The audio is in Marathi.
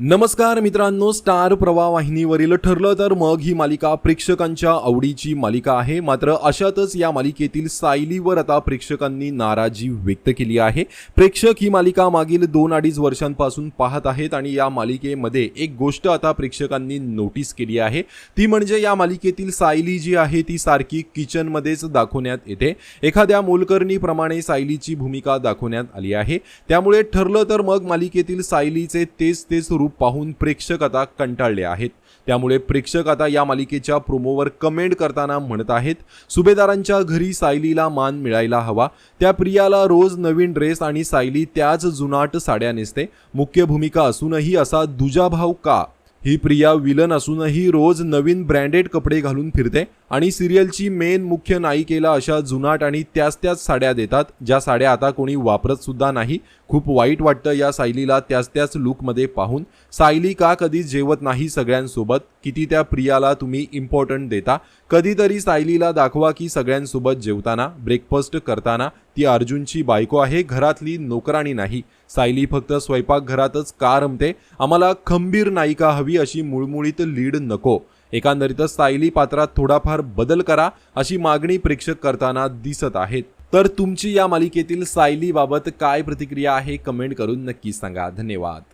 नमस्कार मित्रांनो स्टार प्रवाहिनीवरील वाहिनीवरील ठरलं तर मग ही मालिका प्रेक्षकांच्या आवडीची मालिका आहे. मात्र अशातच या मालिकेतील सायलीवर आता प्रेक्षकांनी नाराजी व्यक्त केली आहे. प्रेक्षक ही मालिका मागील दोन अडीच वर्षांपासून पाहत आहेत आणि या मालिकेमध्ये एक गोष्ट आता प्रेक्षकांनी नोटीस केली आहे. ती म्हणजे या मालिकेतील सायली जी आहे ती सारखी किचनमध्येच दाखवण्यात येते. एखाद्या मोलकर्णीप्रमाणे सायलीची भूमिका दाखवण्यात आली आहे. त्यामुळे ठरलं तर मग मालिकेतील सायलीचे तेच तेच रूप पाहून प्रेक्षक आता कंटाळले आहेत. त्यामुळे प्रेक्षक आता या मालिकेच्या प्रोमोवर कमेंट करताना म्हणत आहेत सुभेदारांच्या घरी सायलीला मान मिळायला हवा. त्या प्रियाला रोज नवीन ड्रेस आणि सायली त्याच जुनाट साड्या नेसते. मुख्य भूमिका असूनही असा दुजाभाव का ही प्रिया विलन असूनही रोज नवीन ब्रँडेड कपडे घालून फिरते आणि सिरियलची मेन मुख्य नायिकेला अशा जुनाट आणि त्याच त्याच साड्या देतात ज्या साड्या आता कोणी वापरत सुद्धा नाही. खूप वाईट वाटतं या सायलीला त्याच त्याच लुकमध्ये पाहून. सायली का कधी जेवत नाही सगळ्यांसोबत? किती त्या प्रियाला तुम्ही इम्पॉर्टंट देता? कधीतरी सायलीला दाखवा की सगळ्यांसोबत जेवताना ब्रेकफास्ट करताना ती अर्जुनची बायको आहे घरातली नोकराणी नाही. सायली फक्त स्वयंपाकघरातच का रमते? आम्हाला खंबीर नायिका हवी अशी मुळमुळीत लीड नको. एकंदरीतच सायली पात्रात थोडाफार बदल करा अशी मागणी प्रेक्षक करताना दिसत आहेत. तर तुमची या मालिकेतील सायलीबाबत काय प्रतिक्रिया आहे कमेंट करून नक्की सांगा. धन्यवाद.